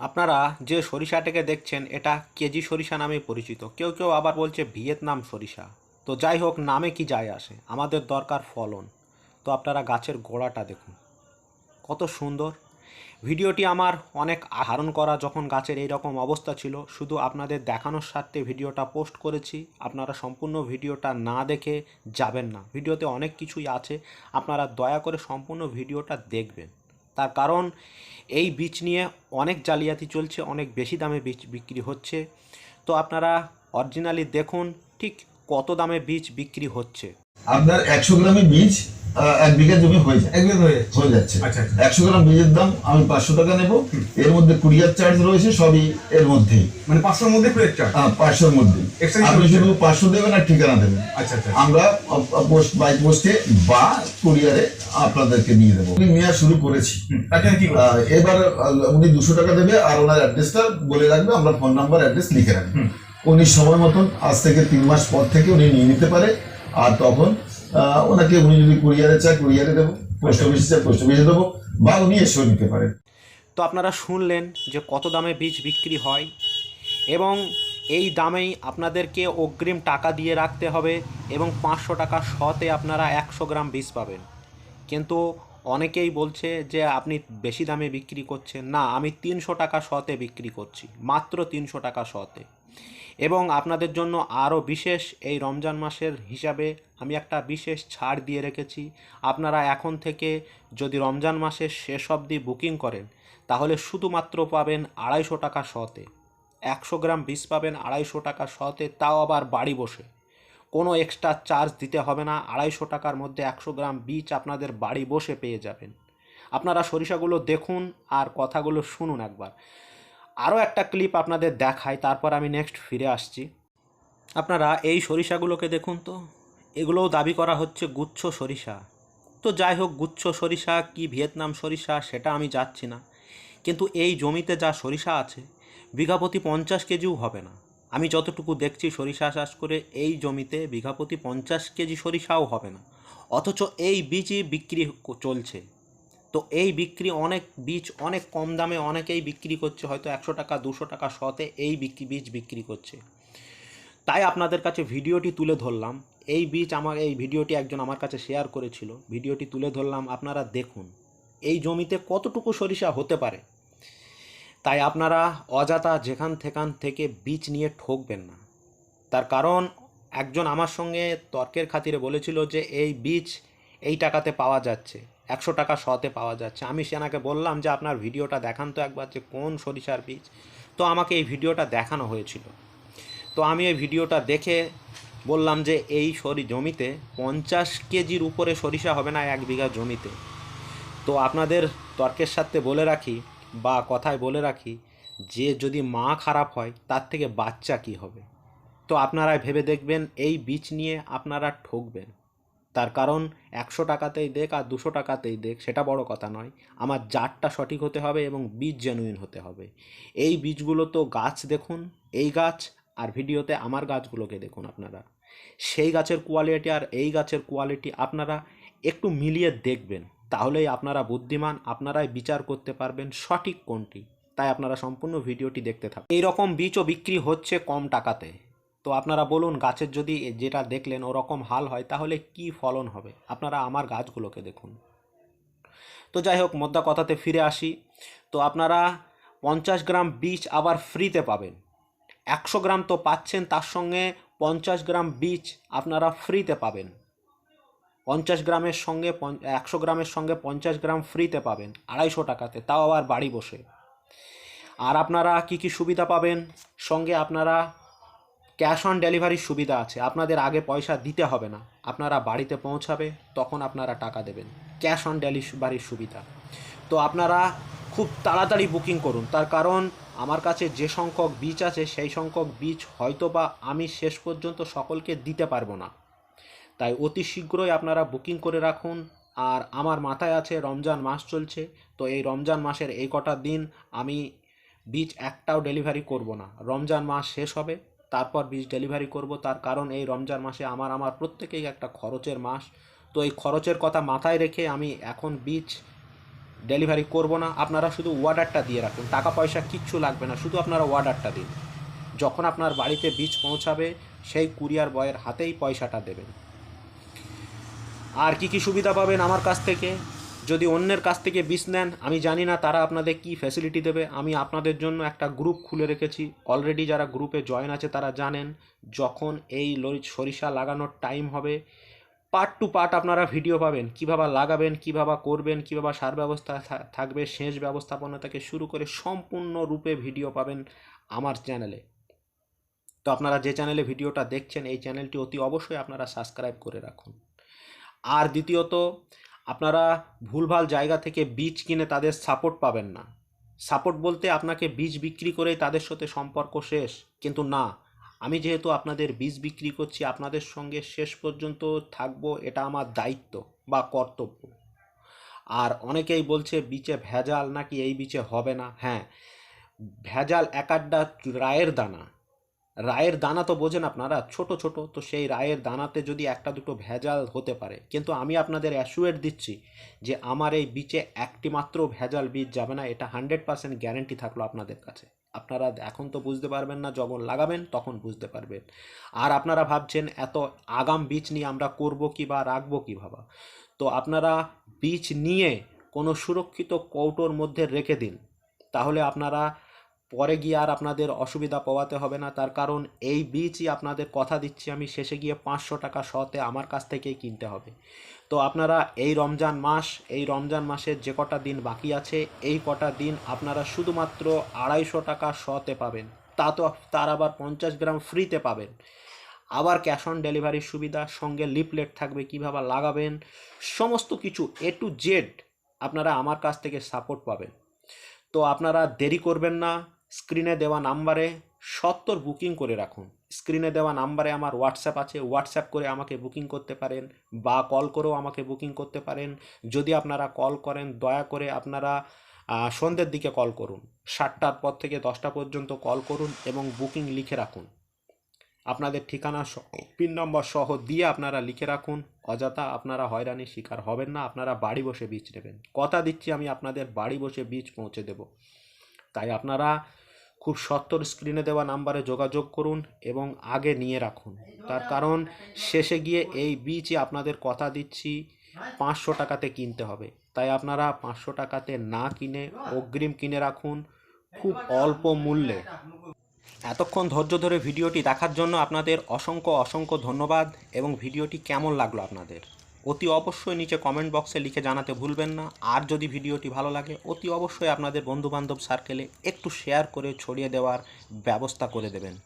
আপনারা যে সরিষাটাকে দেখছেন, এটা কেজি সরিষা নামে পরিচিত। কেউ কেউ আবার বলছে ভিয়েতনাম সরিষা। তো যাই হোক, নামে কি যায় আসে? আমাদের দরকার ফলন। তো আপনারা গাছের গোড়াটা দেখুন। কত সুন্দর। ভিডিওটি আমার অনেক ধারণ করা যখন গাছের এই রকম অবস্থা ছিল, শুধু আপনাদের দেখানোর স্বার্থে ভিডিওটা পোস্ট করেছি। আপনারা সম্পূর্ণ ভিডিওটা না দেখে যাবেন না। ভিডিওতে অনেক কিছুই আছে। আপনারা দয়া করে সম্পূর্ণ ভিডিওটা দেখবেন। তার কারণ এই বীজ নিয়ে অনেক জালিয়াতি চলছে, অনেক বেশি দামে বীজ বিক্রি হচ্ছে। তো আপনারা অরিজিনালি দেখুন ঠিক কত দামে বীজ বিক্রি হচ্ছে। আপনার একশো গ্রামের বীজ এক বিঘা জমি হয়ে যায়। একদম হয়ে হয়ে যাচ্ছে। আচ্ছা, আচ্ছা। একশো গ্রাম বীজের দাম আমি পাঁচশো টাকা নেব। এর মধ্যে কুরিয়ার চার্জ রয়েছে সবই এর মধ্যেই। মানে পাঁচশোর মধ্যে প্লেট চার্জ আহ, পাঁচশোর মধ্যে আপনি শুধু পাঁচশো দেবেন আর ঠিকানা দেবেন। আচ্ছা আচ্ছা। আমরা পোস্ট বাই পোস্টে বা কুরিয়ারে আপনাদেরকে নিয়ে দেবো। আমি নেওয়া শুরু করেছি। এবার উনি দুশো টাকা দেবে আর ওনার অ্যাড্রেসটা বলে রাখবে আমরা ফোন নাম্বার অ্যাড্রেস লিখে রাখব। উনি সময় মতন আজ থেকে তিন মাস পর থেকে উনি নিয়ে নিতে পারে আর তখন ওনাকে উনি যদি কুরিয়ারে চায়, কুরিয়ারে দেবো। পোস্ট অফিসে চায়, পোস্ট অফিসে দেবো। বা উনি এসেও নিতে পারে। তো আপনারা শুনলেন যে কত দামে বীজ বিক্রি হয় এবং এই দামেই আপনাদেরকে অগ্রিম টাকা দিয়ে রাখতে হবে এবং পাঁচশো টাকা শতে আপনারা একশো গ্রাম বীজ পাবেন। কিন্তু অনেকেই বলছে যে আপনি বেশি দামে বিক্রি করছেন। না, আমি তিনশো টাকা শতে বিক্রি করছি, মাত্র তিনশো টাকা শতে। এবং আপনাদের জন্য আরও বিশেষ এই রমজান মাসের হিসাবে আমি একটা বিশেষ ছাড় দিয়ে রেখেছি। আপনারা এখন থেকে যদি রমজান মাসের শেষ অবধি বুকিং করেন, তাহলে শুধুমাত্র পাবেন আড়াইশো টাকা শতে। একশো গ্রাম বীজ পাবেন আড়াইশো টাকা শতে, তাও আবার বাড়ি বসে। কোনো এক্সট্রা চার্জ দিতে হবে না, আড়াইশো টাকার মধ্যে একশো গ্রাম বীজ আপনাদের বাড়ি বসে পেয়ে যাবেন। আপনারা সরিষাগুলো দেখুন আর কথাগুলো শুনুন একবার। আরও একটা ক্লিপ আপনাদের দেখাই, তারপর আমি নেক্সট ফিরে আসছি। আপনারা এই সরিষাগুলোকে দেখুন তো, এগুলোও দাবি করা হচ্ছে গুচ্ছ সরিষা। তো যাই হোক, গুচ্ছ সরিষা কি ভিয়েতনাম সরিষা সেটা আমি যাচ্ছি না। কিন্তু এই জমিতে যা সরিষা আছে বিঘাপতি পঞ্চাশ কেজিও হবে না। আমি যতটুকু দেখছি সরিষা চাষ করে এই জমিতে বিঘাপতি পঞ্চাশ কেজি সরিষাও হবে না। অথচ এই বীজই বিক্রি চলছে। তো এই বিক্রি অনেক বীজ অনেক কম দামে অনেকেই বিক্রি করছে, হয়তো একশো টাকা, দুশো টাকা শতে এই বিক্রি বীজ বিক্রি করছে। তাই আপনাদের কাছে ভিডিওটি তুলে ধরলাম। এই বীজ আমার, এই ভিডিওটি একজন আমার কাছে শেয়ার করেছিল। ভিডিওটি তুলে ধরলাম, আপনারা দেখুন। এই জমিতে কতটুকু সরিষা হতে পারে? তাই আপনারা অযথা যেখান থেকান থেকে বীজ নিয়ে ঠকবেন না। তার কারণ, একজন আমার সঙ্গে তর্কের খাতিরে বলেছিল যে এই বীজ এই টাকাতে পাওয়া যাচ্ছে, একশো টাকা শতে পাওয়া যাচ্ছে। আমি সেনাকে বললাম যে, আপনার ভিডিওটা দেখান তো একবার যে কোন সরিষার বীজ। তো আমাকে এই ভিডিওটা দেখানো হয়েছিল। তো আমি এই ভিডিওটা দেখে বললাম যে, এই সরি, জমিতে পঞ্চাশ কেজির উপরে সরিষা হবে না এক বিঘা জমিতে। তো আপনাদের তর্কের সাথে বলে রাখি বা কথায় বলে রাখি, যে যদি মা খারাপ হয়, তার থেকে বাচ্চা কি হবে? তো আপনারা ভেবে দেখবেন, এই বীজ নিয়ে আপনারা ঠকবেন। তার কারণ, একশো টাকাতেই দেখ আর দুশো টাকাতেই দেখ, সেটা বড় কথা নয়। আমার জাতটা সঠিক হতে হবে এবং বীজ জেনুইন হতে হবে। এই বীজগুলো তো গাছ দেখুন, এই গাছ আর ভিডিওতে আমার গাছগুলোকে দেখুন আপনারা। সেই গাছের কোয়ালিটি আর এই গাছের কোয়ালিটি আপনারা একটু মিলিয়ে দেখবেন। তাহলেই আপনারা বুদ্ধিমান, আপনারাই বিচার করতে পারবেন সঠিক কোনটি। তাই আপনারা সম্পূর্ণ ভিডিওটি দেখতে থাকুন। এই রকম বীজও বিক্রি হচ্ছে কম টাকাতে। তো আপনারা বলুন, গাছের যদি যেটা দেখলেন ওরকম হাল হয়, তাহলে কি ফলন হবে? আপনারা আমার গাছগুলোকে দেখুন। তো যাই হোক, মোদ্দা কথাতে ফিরে আসি। তো আপনারা পঞ্চাশ গ্রাম বীজ আবার ফ্রিতে পাবেন। একশো গ্রাম তো পাচ্ছেন, তার সঙ্গে পঞ্চাশ গ্রাম বীজ আপনারা ফ্রিতে পাবেন। পঞ্চাশ গ্রামের সঙ্গে একশো গ্রামের সঙ্গে পঞ্চাশ গ্রাম ফ্রিতে পাবেন, আড়াইশো টাকাতে, তাও আবার বাড়ি বসে। আর আপনারা কি কি সুবিধা পাবেন? সঙ্গে আপনারা ক্যাশ অন ডেলিভারির সুবিধা আছে, আপনাদের আগে পয়সা দিতে হবে না, আপনারা বাড়িতে পৌঁছাবে, তখন আপনারা টাকা দেবেন, ক্যাশ অন ডেলিভারির সুবিধা। তো আপনারা খুব তাড়াতাড়ি বুকিং করুন, তার কারণ আমার কাছে যে সংখ্যক বীজ আছে, সেই সংখ্যক বীজ হয়তো বা আমি শেষ পর্যন্ত সকলকে দিতে পারব না। তাই অতি শীঘ্রই আপনারা বুকিং করে রাখুন। আর আমার মাথায় আছে রমজান মাস চলছে, তো এই রমজান মাসের এই কটা দিন আমি বীজ একটাও ডেলিভারি করব না। রমজান মাস শেষ হবে, তারপর বীজ ডেলিভারি করব। তার কারণ এই রমজান মাসে আমার আমার প্রত্যেকেই একটা খরচের মাস। তো এই খরচের কথা মাথায় রেখে আমি এখন বীজ ডেলিভারি করব না। আপনারা শুধু অর্ডারটা দিয়ে রাখুন। টাকা পয়সা কিচ্ছু লাগবে না, শুধু আপনারা অর্ডারটা দিন। যখন আপনার বাড়িতে বীজ পৌঁছাবে, সেই কুরিয়ার বয়ের হাতেই পয়সাটা দেবেন। আর কি কি সুবিধা পাবেন আমার কাছ থেকে? যদি অন্যের কাছ থেকে বিষ নেন, আমি জানি না তারা আপনাদের কি ফ্যাসিলিটি দেবে। আমি আপনাদের জন্য একটা গ্রুপ খুলে রেখেছি। অলরেডি যারা গ্রুপে জয়েন আছে, তারা জানেন যখন এই সরিষা লাগানোর টাইম হবে পার্ট টু পার্ট আপনারা ভিডিও পাবেন। কীভাবে লাগাবেন, কীভাবে করবেন, কীভাবে সার ব্যবস্থা থাকবে, সেচ ব্যবস্থাপনা থেকে শুরু করে সম্পূর্ণ রূপে ভিডিও পাবেন আমার চ্যানেলে তো আপনারা যে চ্যানেলে ভিডিওটা দেখছেন, এই চ্যানেলটি অতি অবশ্যই আপনারা সাবস্ক্রাইব করে রাখুন। আর দ্বিতীয়ত, আপনারা ভুলভাল জায়গা থেকে বীজ কিনে তাদের সাপোর্ট পাবেন না। সাপোর্ট বলতে আপনাকে বীজ বিক্রি করেই তাদের সাথে সম্পর্ক শেষ। কিন্তু না, আমি যেহেতু আপনাদের বীজ বিক্রি করছি, আপনাদের সঙ্গে শেষ পর্যন্ত থাকব, এটা আমার দায়িত্ব বা কর্তব্য। আর অনেকেই বলছে বিচে ভেজাল নাকি এই বিচে হবে না? হ্যাঁ ভেজাল এক আড্ডা রায়ের দানা। রায়ের দানা তো বোঝেন আপনারা, ছোট ছোট, তো সেই রায়ের দানাতে যদি একটা দুটো ভেজাল হতে পারে, কিন্তু আমি আপনাদের অ্যাসুয়েট দিচ্ছি যে আমার এই বীজে একটি মাত্র ভেজাল বীজ যাবে না, এটা হান্ড্রেড পার্সেন্ট গ্যারেন্টি থাকল আপনাদের কাছে। আপনারা এখন তো বুঝতে পারবেন না, যখন লাগাবেন তখন বুঝতে পারবেন। আর আপনারা ভাবছেন, এত আগাম বীজ নিয়ে আমরা করব কি বা রাখব কী ভাবা? তো আপনারা বীজ নিয়ে কোনো সুরক্ষিত কৌটোর মধ্যে রেখে দিন। তাহলে আপনারা পরে গিয়ে আর আপনাদের অসুবিধা পোয়াতে হবে না। তার কারণ এই বীজই আপনাদের কথা দিচ্ছি আমি, শেষে গিয়ে পাঁচশো টাকা শতে আমার কাছ থেকেই কিনতে হবে। তো আপনারা এই রমজান মাস, এই রমজান মাসের যে কটা দিন বাকি আছে, এই কটা দিন আপনারা শুধুমাত্র আড়াইশো টাকা শতে পাবেন। তা তো তার আবার পঞ্চাশ গ্রাম ফ্রিতে পাবেন। আবার ক্যাশ অন ডেলিভারির সুবিধা, সঙ্গে লিফলেট থাকবে কীভাবে লাগাবেন, সমস্ত কিছু এ টু জেড আপনারা আমার কাছ থেকে সাপোর্ট পাবেন। তো আপনারা দেরি করবেন না স্ক্রিনে দেওয়া নাম্বারে সত্তর বুকিং করে রাখুন। স্ক্রিনে দেওয়া নাম্বারে আমার হোয়াটসঅ্যাপ আছে। হোয়াটসঅ্যাপ করে আমাকে বুকিং করতে পারেন বা কল করেও আমাকে বুকিং করতে পারেন। যদি আপনারা কল করেন, দয়া করে আপনারা সন্ধ্যের দিকে কল করুন। সাতটার পর থেকে দশটা পর্যন্ত কল করুন এবং বুকিং লিখে রাখুন। আপনাদের ঠিকানা পিন নম্বর সহ দিয়ে আপনারা লিখে রাখুন। অযথা আপনারা হয়রানির শিকার হবেন না। আপনারা বাড়ি বসে বীজ নেবেন। কথা দিচ্ছি আমি আপনাদের বাড়ি বসে বীজ পৌঁছে দেব। তাই আপনারা খুব সত্তর স্ক্রিনে দেওয়া নাম্বারে যোগাযোগ করুন এবং আগে নিয়ে রাখুন। তার কারণ, শেষে গিয়ে এই বীজই আপনাদের কথা দিচ্ছি, পাঁচশো টাকাতে কিনতে হবে। তাই আপনারা পাঁচশো টাকাতে না কিনে অগ্রিম কিনে রাখুন, খুব অল্প মূল্যে। এতক্ষণ ধৈর্য ধরে ভিডিওটি দেখার জন্য আপনাদের অসংখ্য অসংখ্য ধন্যবাদ এবং ভিডিওটি কেমন লাগল আপনাদের? অতি অবশ্যই নিচে কমেন্ট বক্সে লিখে জানাতে ভুলবেন না। আর যদি ভিডিওটি ভালো লাগে, অতি অবশ্যই আপনাদের বন্ধুবান্ধব সার্কেলে একটু শেয়ার করে ছড়িয়ে দেওয়ার ব্যবস্থা করে দেবেন।